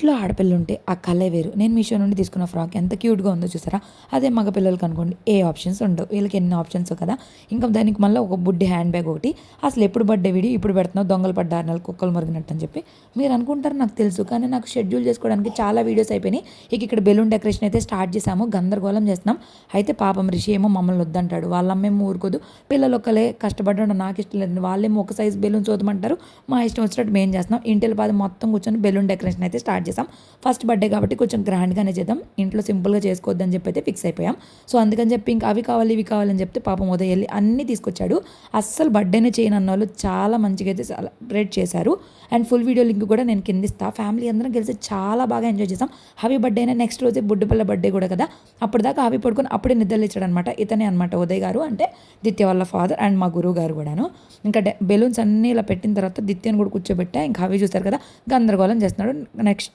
ఇంట్లో ఆడపిల్ల ఉంటే ఆ కలే వేరు. నేను మీషో నుండి తీసుకున్న ఫ్రాక్ ఎంత క్యూట్గా ఉందో చూసారా? అదే మగ పిల్లలకి అనుకోండి ఏ ఆప్షన్స్ ఉండవు. వీళ్ళకి ఎన్ని ఆప్షన్స్ కదా? ఇంకా దానికి మళ్ళీ ఒక బుడ్డి హ్యాండ్ బ్యాగ్ ఒకటి. అసలు ఎప్పుడు బర్త్డే వీడియో ఇప్పుడు పెడుతున్నావు దొంగలు పడ్డారు నెలలు కుక్కలు మరిగినట్టు అని చెప్పి. మీరు అనుకుంటారు నాకు తెలుసు కానీ నాకు షెడ్యూల్ చేసుకోవడానికి చాలా వీడియోస్ అయిపోయినాయి. ఇక ఇక్కడ బెలూన్ డెకరేషన్ అయితే స్టార్ట్ చేసాము గందరగోళం చేస్తున్నాం. అయితే పాపం రిషి ఏమో మమ్మల్ని వద్దంటాడు. వాళ్ళ అమ్మేమో ఊరుకోదు. పిల్లలు ఒకలే కష్టపడడం నాకు ఇష్టం లేదు వాళ్ళేమో ఒక సైజ్ బెలూన్ చూద్దామంటారు మా ఇష్టం వచ్చినట్టు మేము చేస్తున్నాం. ఇంటిల పాది మొత్తం కూర్చొని బెలూన్ డెకరేషన్ అయితే స్టార్ట్ చేసాం ఫస్ట్ బర్త్డే కాబట్టి కొంచెం గ్రాండ్గానే చేద్దాం. ఇంట్లో సింపుల్గా చేసుకోవద్దని చెప్పి అయితే ఫిక్స్ అయిపోయాం. సో అందుకని చెప్పి ఇంకా అవి కావాలి ఇవి కావాలని చెప్తే పాపం ఉదయం వెళ్ళి అన్నీ తీసుకొచ్చాడు. అస్సలు బర్త్డేనే చేయను అన్న వాళ్ళు చాలా మంచిగా అయితే సెలబ్రేట్ చేశారు. అండ్ ఫుల్ వీడియో లింక్ కూడా నేను కింద ఇస్తాను ఫ్యామిలీ అందరం కలిసి చాలా బాగా ఎంజాయ్ చేసాం హవి బర్త్డే అయినా నెక్స్ట్ రోజే బుడ్డుపల్ల బర్త్డే కూడా కదా. అప్పటిదాకా హవి పడుకొని అప్పుడే నిద్రలేచాడు అనమాట ఇతనే అనమాట ఉదయ్ గారు అంటే దిత్య వాళ్ళ ఫాదర్ అండ్ మా గురువు గారు కూడాను. ఇంకా బెలూన్స్ అన్నీ ఇలా పెట్టిన తర్వాత దిత్యను కూడా కూర్చోబెట్టా. ఇంకా హవి చూస్తారు కదా గందరగోళం చేస్తున్నాడు. నెక్స్ట్